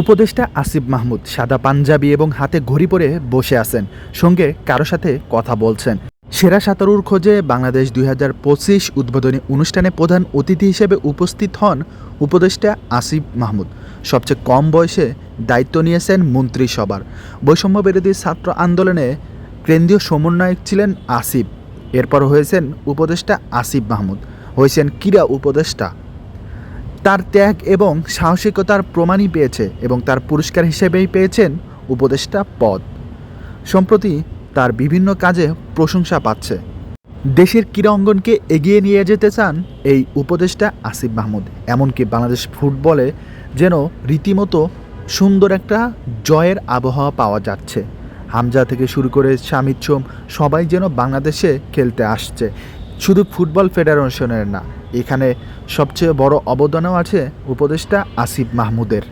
উপদেষ্টা আসিফ মাহমুদ সাদা পাঞ্জাবি এবং হাতে ঘড়ি পরে বসে আছেন, সঙ্গে কারও সাথে কথা বলছেন। সেরা সাঁতারুর খোঁজে বাংলাদেশ দুই হাজার পঁচিশ উদ্বোধনী অনুষ্ঠানে প্রধান অতিথি হিসেবে উপস্থিত হন উপদেষ্টা আসিফ মাহমুদ। সবচেয়ে কম বয়সে দায়িত্ব নিয়েছেন মন্ত্রিসভার। বৈষম্য বিরোধী ছাত্র আন্দোলনে কেন্দ্রীয় সমন্বয়ক ছিলেন আসিফ। এরপর হয়েছেন উপদেষ্টা আসিফ মাহমুদ। হয়েছেন ক্রীড়া উপদেষ্টা তার ত্যাগ এবং সাহসিকতার প্রমাণই পেয়েছে এবং তার পুরস্কার হিসেবেই পেয়েছেন উপদেষ্টা পদ। সম্প্রতি তার বিভিন্ন কাজে প্রশংসা পাচ্ছে। দেশের ক্রীড়া অঙ্গনকে এগিয়ে নিয়ে যেতে চান এই উপদেষ্টা আসিফ মাহমুদ। এমনকি বাংলাদেশ ফুটবলে যেন রীতিমতো সুন্দর একটা জয়ের আবহাওয়া পাওয়া যাচ্ছে। হামজা থেকে শুরু করে শামিদ সবাই যেন বাংলাদেশে খেলতে আসছে। শুধু ফুটবল ফেডারেশনের না এখানে সবচেয়ে বড় অবদানও আছে উপদেষ্টা আসিফ মাহমুদের।